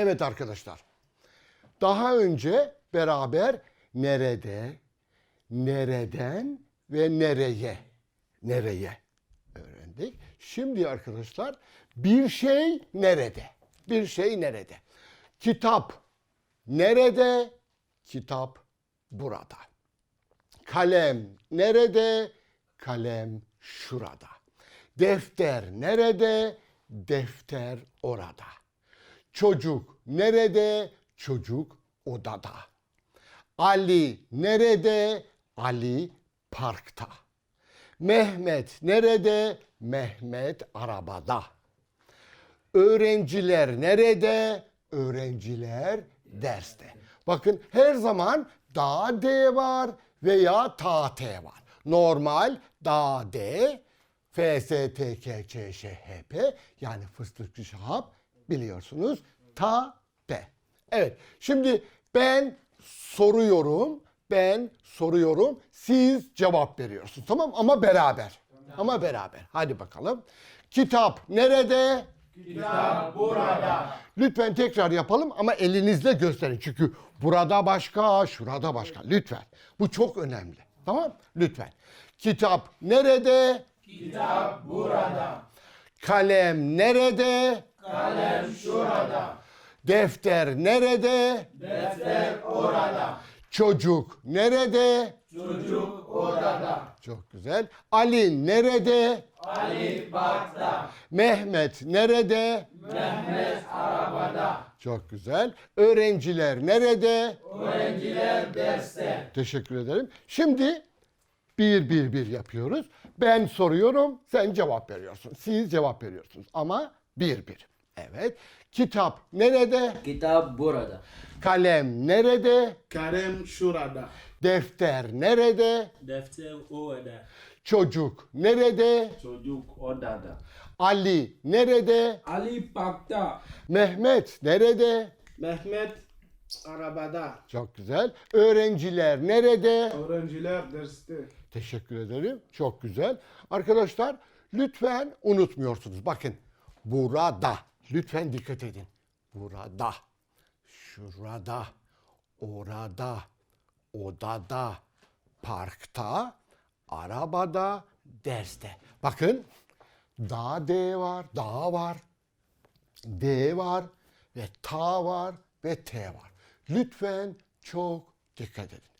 Evet arkadaşlar. Daha önce beraber nerede, nereden ve nereye, nereye öğrendik. Şimdi arkadaşlar bir şey nerede? Bir şey nerede? Kitap nerede? Kitap burada. Kalem nerede? Kalem şurada. Defter nerede? Defter orada. Çocuk nerede? Çocuk odada. Ali nerede? Ali parkta. Mehmet nerede? Mehmet arabada. Öğrenciler nerede? Öğrenciler derste. Bakın her zaman da D var veya ta T var. Normal da D, F, S, T, K, Ç, Ş, H, P yani fıstıkçı şahap biliyorsunuz ta D. Evet şimdi ben soruyorum, ben soruyorum, siz cevap veriyorsunuz tamam ama beraber. Ama beraber. Hadi bakalım. Kitap nerede? Lütfen tekrar yapalım ama elinizle gösterin. Çünkü burada başka, şurada başka. Lütfen. Bu çok önemli. Tamam? Lütfen. Kitap nerede? Kitap burada. Kalem nerede? Kalem şurada. Defter nerede? Defter orada. Çocuk nerede? Çocuk odada. Çok güzel. Ali nerede? Mehmet nerede? Mehmet arabada. Çok güzel. Öğrenciler nerede? Öğrenciler derste. Teşekkür ederim. Şimdi bir bir bir yapıyoruz. Ben soruyorum, sen cevap veriyorsun. Siz cevap veriyorsunuz ama bir bir. Evet. Kitap nerede? Kitap burada. Kalem nerede? Kalem şurada. Defter nerede? Defter orada. Çocuk nerede? Çocuk odada. Ali nerede? Ali parkta. Mehmet nerede? Mehmet arabada. Çok güzel. Öğrenciler nerede? Öğrenciler derste. Teşekkür ederim. Çok güzel. Arkadaşlar lütfen unutmuyorsunuz. Bakın burada. Lütfen dikkat edin. Burada. Şurada. Orada. Odada. Parkta. Arabada. Derste. Bakın. Da D var. Da var. D var. Ve ta var. Ve T var. Lütfen çok dikkat edin.